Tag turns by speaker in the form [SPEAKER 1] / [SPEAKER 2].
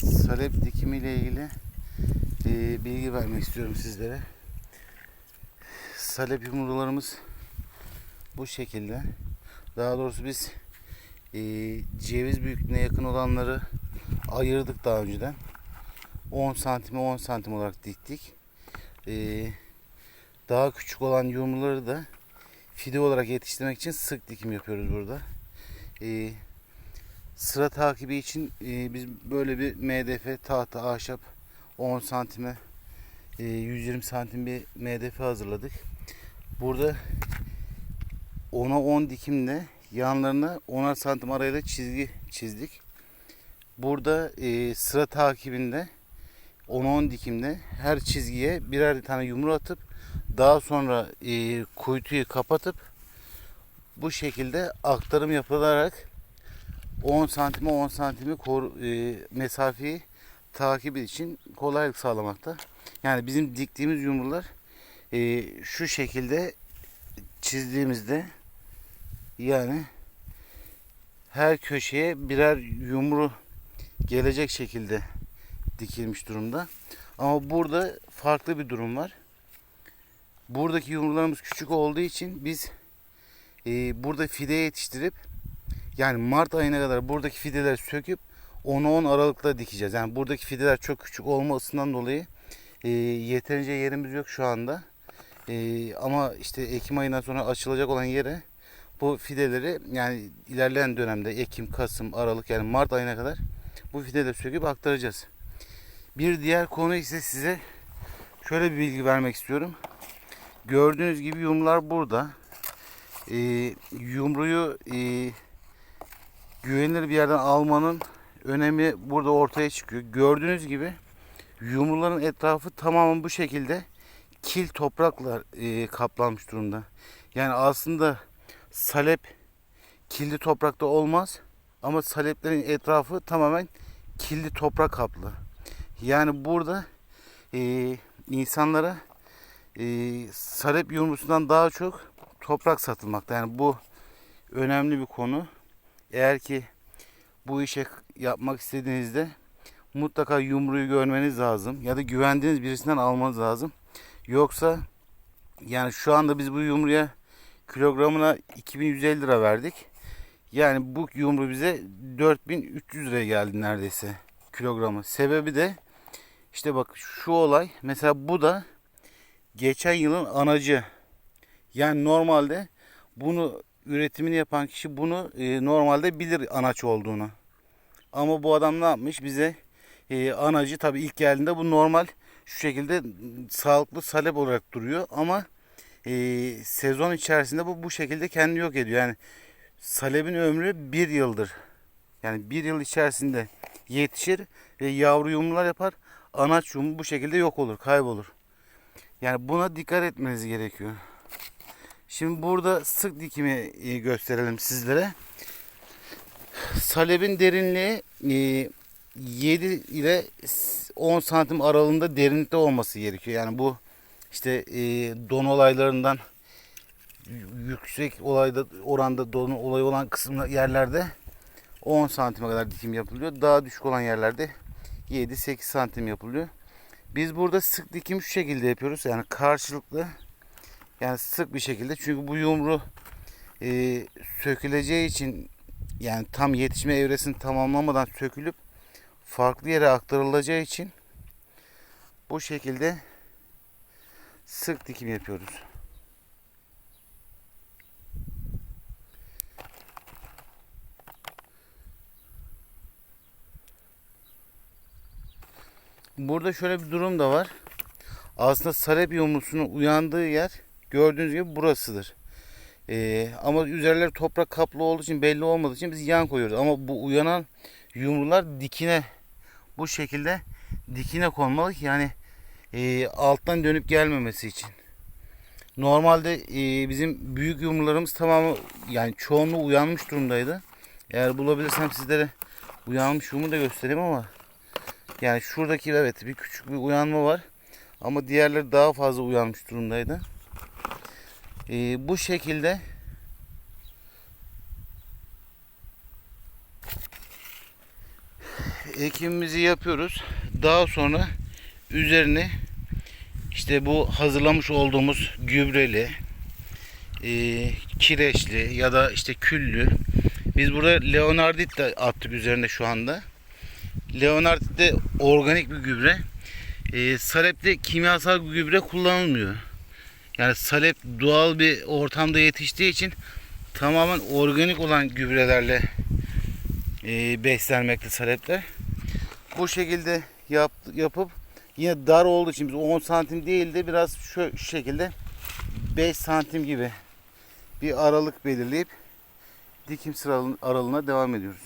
[SPEAKER 1] salep dikimi ile ilgili e, bilgi vermek istiyorum sizlere. Salep yumrularımız bu şekilde. Daha doğrusu biz e, ceviz büyüklüğüne yakın olanları ayırdık daha önceden. 10 santime 10 santim olarak diktik. E, daha küçük olan yumruları da fide olarak yetiştirmek için sık dikim yapıyoruz burada. E, sıra takibi için e, biz böyle bir MDF tahta ahşap 10 santime e, 120 santim bir MDF hazırladık. Burada 10'a 10 dikimle yanlarına 10'ar santim arayla çizgi çizdik. Burada e, sıra takibinde 10 10 dikimde her çizgiye birer tane yumru atıp daha sonra e, kuytuyu kapatıp bu şekilde aktarım yapılarak 10 santime 10 santimi kor, e, mesafeyi takip için kolaylık sağlamakta. Yani bizim diktiğimiz yumrular e, şu şekilde çizdiğimizde yani her köşeye birer yumru gelecek şekilde dikilmiş durumda. Ama burada farklı bir durum var. Buradaki yumrularımız küçük olduğu için biz e, burada fide yetiştirip yani Mart ayına kadar buradaki fideleri söküp 10'a 10 aralıkla dikeceğiz. Yani buradaki fideler çok küçük olmasından dolayı e, yeterince yerimiz yok şu anda. E, ama işte Ekim ayından sonra açılacak olan yere bu fideleri yani ilerleyen dönemde Ekim, Kasım, Aralık yani Mart ayına kadar bu fideleri söküp aktaracağız. Bir diğer konu ise size şöyle bir bilgi vermek istiyorum. Gördüğünüz gibi yumrular burada. E, yumruyu e, güvenilir bir yerden almanın önemi burada ortaya çıkıyor. Gördüğünüz gibi yumruların etrafı tamamen bu şekilde kil toprakla e, kaplanmış durumda. Yani aslında salep killi toprakta olmaz ama saleplerin etrafı tamamen killi toprak kaplı. Yani burada e, insanlara e, salep yumrusundan daha çok toprak satılmakta. Yani bu önemli bir konu. Eğer ki bu işe yapmak istediğinizde mutlaka yumruyu görmeniz lazım ya da güvendiğiniz birisinden almanız lazım. Yoksa yani şu anda biz bu yumruya kilogramına 2150 lira verdik. Yani bu yumru bize 4300 liraya geldi neredeyse kilogramı. Sebebi de işte bak şu olay mesela bu da geçen yılın anacı. Yani normalde bunu üretimini yapan kişi bunu e, normalde bilir anaç olduğunu. Ama bu adam ne yapmış bize e, anacı tabi ilk geldiğinde bu normal şu şekilde sağlıklı salep olarak duruyor ama e, sezon içerisinde bu bu şekilde kendini yok ediyor. Yani salebin ömrü bir yıldır. Yani bir yıl içerisinde yetişir ve yavru yumrular yapar. Anaç yumu bu şekilde yok olur, kaybolur. Yani buna dikkat etmeniz gerekiyor. Şimdi burada sık dikimi e, gösterelim sizlere. Salebin derinliği 7 ile 10 santim aralığında derinlikte olması gerekiyor. Yani bu işte e, don olaylarından yüksek olayda oranda don olayı olan kısımlar yerlerde 10 santime kadar dikim yapılıyor. Daha düşük olan yerlerde 7-8 santim yapılıyor. Biz burada sık dikim şu şekilde yapıyoruz. Yani karşılıklı yani sık bir şekilde. Çünkü bu yumru e, söküleceği için yani tam yetişme evresini tamamlamadan sökülüp farklı yere aktarılacağı için bu şekilde sık dikim yapıyoruz. Burada şöyle bir durum da var. Aslında salep yumrusunun uyandığı yer gördüğünüz gibi burasıdır. Ee, ama üzerleri toprak kaplı olduğu için belli olmadığı için biz yan koyuyoruz. Ama bu uyanan yumrular dikine bu şekilde dikine konmalı ki yani e, alttan dönüp gelmemesi için. Normalde e, bizim büyük yumrularımız tamamı yani çoğunluğu uyanmış durumdaydı. Eğer bulabilirsem sizlere uyanmış yumru da göstereyim ama yani şuradaki evet bir küçük bir uyanma var. Ama diğerleri daha fazla uyanmış durumdaydı. Ee, bu şekilde ekimimizi yapıyoruz. Daha sonra üzerine işte bu hazırlamış olduğumuz gübreli, e, kireçli ya da işte küllü. Biz burada Leonardit de attık üzerine şu anda. Leonardit de organik bir gübre. E, Salep'te kimyasal gübre kullanılmıyor. Yani Salep doğal bir ortamda yetiştiği için tamamen organik olan gübrelerle e, beslenmekte Salepler. Bu şekilde yap, yapıp yine dar olduğu için biz 10 santim değil de biraz şu, şu şekilde 5 santim gibi bir aralık belirleyip dikim sıra aralığına devam ediyoruz.